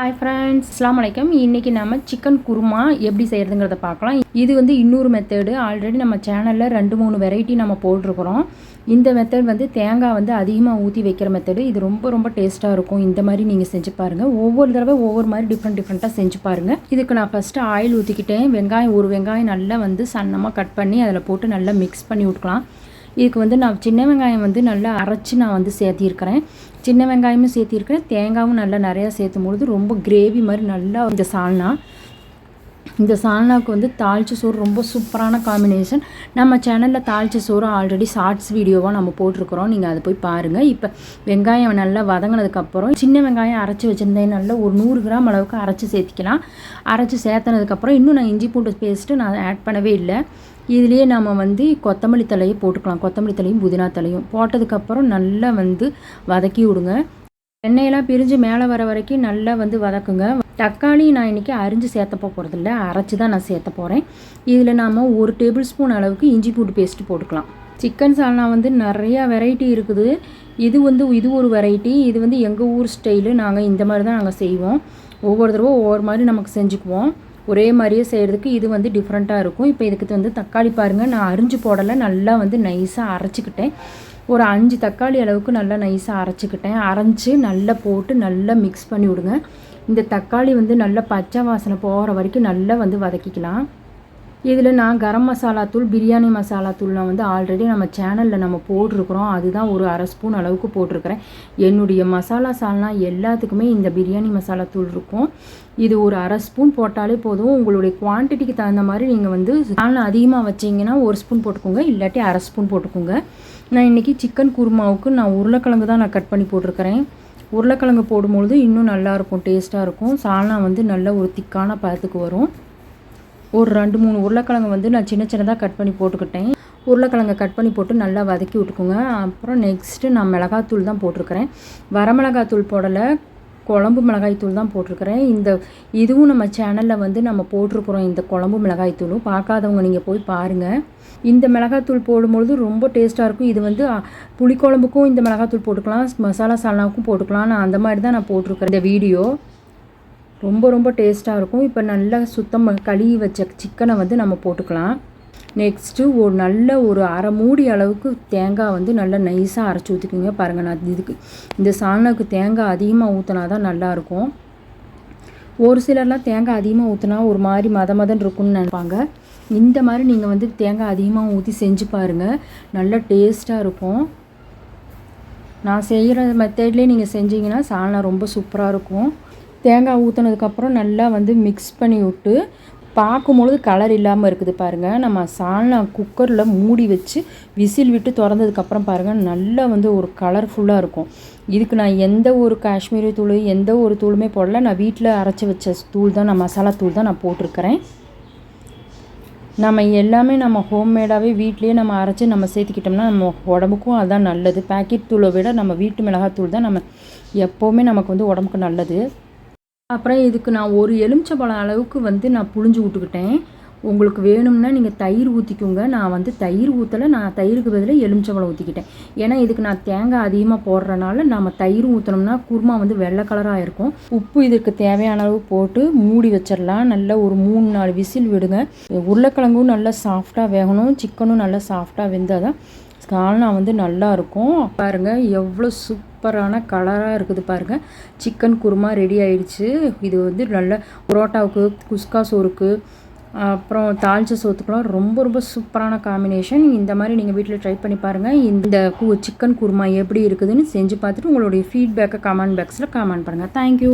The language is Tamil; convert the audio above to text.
ஹாய் ஃப்ரெண்ட்ஸ் அஸ்லாம் வலைக்கம் இன்றைக்கி நம்ம சிக்கன் குருமா எப்படி செய்கிறதுங்கிறத பார்க்கலாம். இது வந்து இன்னொரு மெத்தடு ஆல்ரெடி நம்ம சேனலில் ரெண்டு மூணு வெரைட்டி நம்ம போட்டிருக்கிறோம். இந்த மெத்தட் வந்து தேங்காய் வந்து அதிகமாக ஊற்றி வைக்கிற மெத்தடு இது ரொம்ப ரொம்ப டேஸ்ட்டாக இருக்கும். இந்த மாதிரி நீங்கள் செஞ்சு பாருங்கள் ஒவ்வொரு தடவை ஒவ்வொரு மாதிரி டிஃப்ரெண்ட் டிஃப்ரெண்ட்டாக செஞ்சு பாருங்கள் இதுக்கு நான் ஃபஸ்ட்டு ஆயில் ஊற்றிக்கிட்டேன் வெங்காயம் ஒரு வெங்காயம் நல்லா வந்து சன்னமாக கட் பண்ணி அதில் போட்டு நல்லா மிக்ஸ் பண்ணி விட்டுக்கலாம் இதுக்கு வந்து நான் சின்ன வெங்காயம் வந்து நல்லா அரைச்சி நான் வந்து சேர்த்திருக்கிறேன். சின்ன வெங்காயமும் சேர்த்திருக்கிறேன். தேங்காயும் நல்லா நிறையா சேர்த்தும் பொழுது ரொம்ப கிரேவி மாதிரி நல்லா இந்த சால்னா இந்த சால்னாவுக்கு வந்து தாளிச்ச சோறு ரொம்ப சூப்பரான காம்பினேஷன் நம்ம சேனலில் தாளிச்ச சோறு ஆல்ரெடி ஷார்ட்ஸ் வீடியோவாக நம்ம போட்டிருக்கிறோம். நீங்கள் அதை போய் பாருங்கள் இப்போ வெங்காயம் நல்லா வதங்கினதுக்கப்புறம் சின்ன வெங்காயம் அரைச்சி வச்சுருந்தேன். நல்லா ஒரு நூறு கிராம் அளவுக்கு அரைச்சி சேர்த்திக்கலாம். அரைச்சி சேர்த்தனதுக்கப்புறம் இன்னும் நான் இஞ்சி பூண்டு பேஸ்ட்டு நான் ஆட் பண்ணவே இல்லை. இதுலேயே நம்ம வந்து கொத்தமல்லி தலையை போட்டுக்கலாம். கொத்தமல்லி தலையும் புதினா தலையும் போட்டதுக்கப்புறம் நல்லா வந்து வதக்கி விடுங்க. எண்ணெயெல்லாம் பிரிஞ்சு மேலே வர வரைக்கும் நல்லா வந்து வதக்குங்க. தக்காளி நான் இன்றைக்கி அரிஞ்சு சேர்த்த போகிறதில்ல அரைச்சி தான் நான் சேர்த்த போகிறேன் இதில் நாம் ஒரு டேபிள் ஸ்பூன் அளவுக்கு இஞ்சி பூண்டு பேஸ்ட்டு போட்டுக்கலாம். சிக்கன் சால்னா வந்து நிறையா வெரைட்டி இருக்குது. இது வந்து இது ஒரு வெரைட்டி. இது வந்து எங்கள் ஊர் ஸ்டைலு. நாங்கள் இந்த மாதிரி தான் நாங்கள் செய்வோம். ஒவ்வொரு தடவை ஒவ்வொரு மாதிரி நமக்கு செஞ்சுக்குவோம். ஒரே மாதிரியே செய்கிறதுக்கு இது வந்து டிஃப்ரெண்ட்டாக இருக்கும். இப்போ இதுக்கு வந்து தக்காளி பாருங்கள் நான் அரிஞ்சு போடலை. நல்லா வந்து நைஸாக அரைச்சிக்கிட்டேன். ஒரு அஞ்சு தக்காளி அளவுக்கு நல்லா நைஸாக அரைச்சிக்கிட்டேன். அரைஞ்சி நல்லா போட்டு நல்லா மிக்ஸ் பண்ணி விடுங்க. இந்த தக்காளி வந்து நல்லா பச்சை வாசனை போகிற வரைக்கும் நல்லா வந்து வதக்கிக்கலாம். இதில் நான் கரம் மசாலா தூள் பிரியாணி மசாலா தூள்லாம் வந்து ஆல்ரெடி நம்ம சேனலில் நம்ம போட்டிருக்கிறோம். அதுதான் ஒரு அரை ஸ்பூன் அளவுக்கு போட்டிருக்கிறேன். என்னுடைய மசாலா சால்னா எல்லாத்துக்குமே இந்த பிரியாணி மசாலா தூள் இருக்கும். இது ஒரு அரை ஸ்பூன் போட்டாலே போதும். உங்களுடைய குவான்டிட்டிக்கு தகுந்த மாதிரி நீங்கள் வந்து சால்னா அதிகமாக வச்சிங்கன்னா ஒரு ஸ்பூன் போட்டுக்கோங்க. இல்லாட்டி அரை ஸ்பூன் போட்டுக்கோங்க. நான் இன்றைக்கி சிக்கன் குருமாவுக்கு நான் உருளைக்கிழங்கு தான் நான் கட் பண்ணி போட்டிருக்கிறேன். உருளைக்கிழங்கு போடும்பொழுது இன்னும் நல்லாயிருக்கும் டேஸ்ட்டாக இருக்கும். சால்னா வந்து நல்ல ஒரு திக்கான பதத்துக்கு வரும். ஒரு ரெண்டு மூணு உருளைக்கிழங்கு வந்து நான் சின்ன சின்னதாக கட் பண்ணி போட்டுக்கிட்டேன். உருளைக்கிழங்கை கட் பண்ணி போட்டு நல்லா வதக்கி விட்டுக்குங்க. அப்புறம் நெக்ஸ்ட்டு நான் மிளகாத்தூள் தான் போட்டிருக்கிறேன். வரமிளகாத்தூள் போடலை குழம்பு மிளகாய் தூள் தான் போட்டிருக்கிறேன். இந்த இதுவும் நம்ம சேனலில் வந்து நம்ம போட்டிருக்கிறோம் இந்த குழம்பு மிளகாய்த்தூளும் பார்க்காதவங்க நீங்கள் போய் பாருங்கள் இந்த மிளகாத்தூள் போடும்பொழுது ரொம்ப டேஸ்ட்டாக இருக்கும். இது வந்து புளிக்குழம்புக்கும் இந்த மிளகாத்தூள் போட்டுக்கலாம் மசாலா சால்னாவுக்கும் போட்டுக்கலாம். நான் அந்த மாதிரி தான் நான் போட்டிருக்கிறேன். இந்த வீடியோ ரொம்ப ரொம்ப டேஸ்ட்டாக இருக்கும். இப்போ நல்லா சுத்தம் கழுவி வச்ச சிக்கனை வந்து நம்ம போட்டுக்கலாம். நெக்ஸ்ட்டு ஒரு நல்ல ஒரு அரை மூடி அளவுக்கு தேங்காய் வந்து நல்லா நைஸாக அரைச்சி ஊற்றிக்கிங்க பாருங்கள் நான் இதுக்கு இந்த சாணக்கு தேங்காய் அதிகமாக ஊற்றினா தான் நல்லாயிருக்கும். ஒரு சிலர்லாம் தேங்காய் அதிகமாக ஊற்றினா ஒரு மாதிரி மத மதன் இருக்குன்னு நினைப்பாங்க. இந்த மாதிரி நீங்கள் வந்து தேங்காய் அதிகமாக ஊற்றி செஞ்சு பாருங்கள் நல்லா டேஸ்ட்டாக இருக்கும். நான் செய்கிற மெத்தட்லேயே நீங்கள் செஞ்சீங்கன்னா சால்னா ரொம்ப சூப்பராக இருக்கும். தேங்காய் ஊற்றினதுக்கப்புறம் நல்லா வந்து மிக்ஸ் பண்ணி விட்டு பார்க்கும்பொழுது கலர் இல்லாமல் இருக்குது பாருங்கள் நம்ம சால்னா குக்கரில் மூடி வச்சு விசில் விட்டு திறந்ததுக்கப்புறம் பாருங்கள் நல்லா வந்து ஒரு கலர்ஃபுல்லாக இருக்கும். இதுக்கு நான் எந்த ஒரு காஷ்மீரி தூள் எந்த ஒரு தூளுமே போடல. நான் வீட்டில் அரைச்சி வச்ச தூள் தான் நான் மசாலா தூள் தான் நான் போட்டிருக்கிறேன். நம்ம எல்லாமே நம்ம ஹோம்மேடாகவே வீட்லேயே நம்ம அரைச்சி நம்ம சேர்த்துக்கிட்டோம்னா நம்ம உடம்புக்கும் அதுதான் நல்லது. பேக்கெட் தூளை விட நம்ம வீட்டு மிளகாத்தூள் தான் நம்ம எப்போவுமே நமக்கு வந்து உடம்புக்கு நல்லது. அப்புறம் இதுக்கு நான் ஒரு எலுமிச்சம்பழம் அளவுக்கு வந்து நான் புழிஞ்சு விட்டுக்கிட்டேன். உங்களுக்கு வேணும்னா நீங்கள் தயிர் ஊற்றிக்கோங்க நான் வந்து தயிர் ஊற்றலை நான் தயிருக்கு பதிலாக எலுமிச்சம்பழம் ஊற்றிக்கிட்டேன் ஏன்னா இதுக்கு நான் தேங்காய் அதிகமாக போடுறனால நம்ம தயிர் ஊற்றினோம்னா குருமா வந்து வெள்ளை கலராக இருக்கும். உப்பு இதுக்கு தேவையான அளவு போட்டு மூடி வச்சிடலாம் நல்லா ஒரு மூணு நாலு விசில் விடுங்க. உருளைக்கிழங்கும் நல்லா சாஃப்டாக வேகணும். சிக்கனும் நல்லா சாஃப்டாக வெந்தால் தான் கால்னா வந்து நல்லாயிருக்கும் பாருங்கள் எவ்வளோ சூப்பரான கலராக இருக்குது பாருங்கள் சிக்கன் குருமா ரெடி ஆயிடுச்சு. இது வந்து நல்ல புரோட்டாவுக்கு குஸ்கா சோறுக்கு அப்புறம் தாளிச்ச சோத்துக்கெலாம் ரொம்ப ரொம்ப சூப்பரான காம்பினேஷன் இந்த மாதிரி நீங்கள் வீட்டில் ட்ரை பண்ணி பாருங்கள் இந்த சிக்கன் குருமா எப்படி இருக்குதுன்னு செஞ்சு பார்த்துட்டு உங்களுடைய ஃபீட்பேக்கை கமெண்ட் பாக்ஸில் கமெண்ட் பண்ணுங்கள் தேங்க்யூ